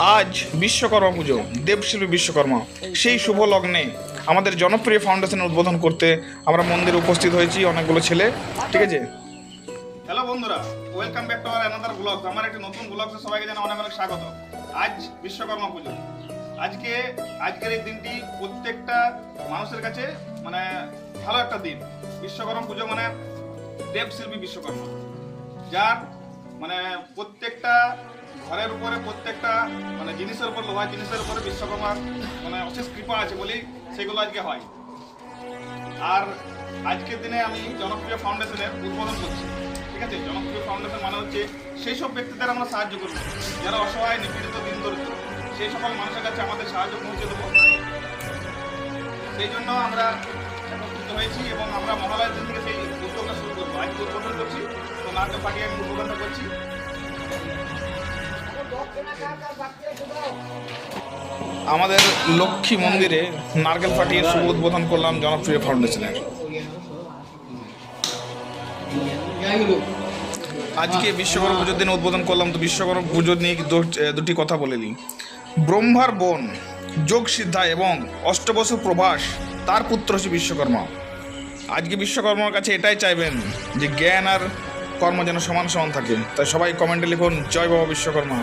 আজ বিশ্বকর্মা পুজো দেবশিল্পী বিশ্বকর্মা, সেই শুভ লগ্নে আমাদের জনপ্রিয় ফাউন্ডেশনের উদ্বোধন করতে আমরা মন্দিরে উপস্থিত হয়েছি অনেকগুলো ছেলে, ঠিক আছে? হ্যালো বন্ধুরা welcome back to our another blog আমার একটি নতুন ব্লগে সবাইকে জানাই অনেক অনেক স্বাগত। আজ বিশ্বকর্মা পুজো। আজকে, আজকের এই দিনটি প্রত্যেকটা মানুষের কাছে মানে ভালো একটা দিন। বিশ্বকর্মা পুজো মানে দেবশিল্পী বিশ্বকর্মা। যার মানে প্রত্যেকটা ঘরের উপরে প্রত্যেকটা মানে জিনিসের উপর, লোহার জিনিসের উপরে বিশ্বকর্মার মানে অশেষ কৃপা আছে বলেই সেগুলো আজকে হয়। আর আজকের দিনে আমি জনপ্রিয় ফাউন্ডেশনের উদ্বোধন করছি। ঠিক আছে? জনপ্রিয় ফাউন্ডেশন মানে হচ্ছে সেই সব ব্যক্তিদের আমরা সাহায্য করব যারা অসহায়, নিপীড়িত, দিন দরিদ্র, সেই সকল মানুষের কাছে আমাদের সাহায্য পৌঁছে দেবো। সেই জন্য আমরা একত্রিত হয়েছি এবং আমরা মহালয়ের দিন থেকে সেই উদ্যোগটা শুরু করব। আজকে উদ্বোধন করছি, তো নাটক পাঠিয়ে আমি উদ্বোধনটা করছি। আমাদের লক্ষ্মী মন্দিরে নারকেল ফাটিয়ে শুভ উদ্বোধন করলাম জনপ্রিয় ফাউন্ডেশনের। আজকে বিশ্বকর্মা পুজোর দিনে উদ্বোধন করলাম, তো বিশ্বকর্মা পুজো নিয়ে দুটি কথা বলে নিই। ব্রহ্মার বোন যোগ সিদ্ধা এবং অষ্টবসু প্রভাস, তার পুত্র হচ্ছে বিশ্বকর্মা। আজকে বিশ্বকর্মার কাছে এটাই চাইবেন যে জ্ঞান আর কর্ম যেন সমান সমান থাকে। তাই সবাই কমেন্টে লিখুন, জয় বাবা বিশ্বকর্মা।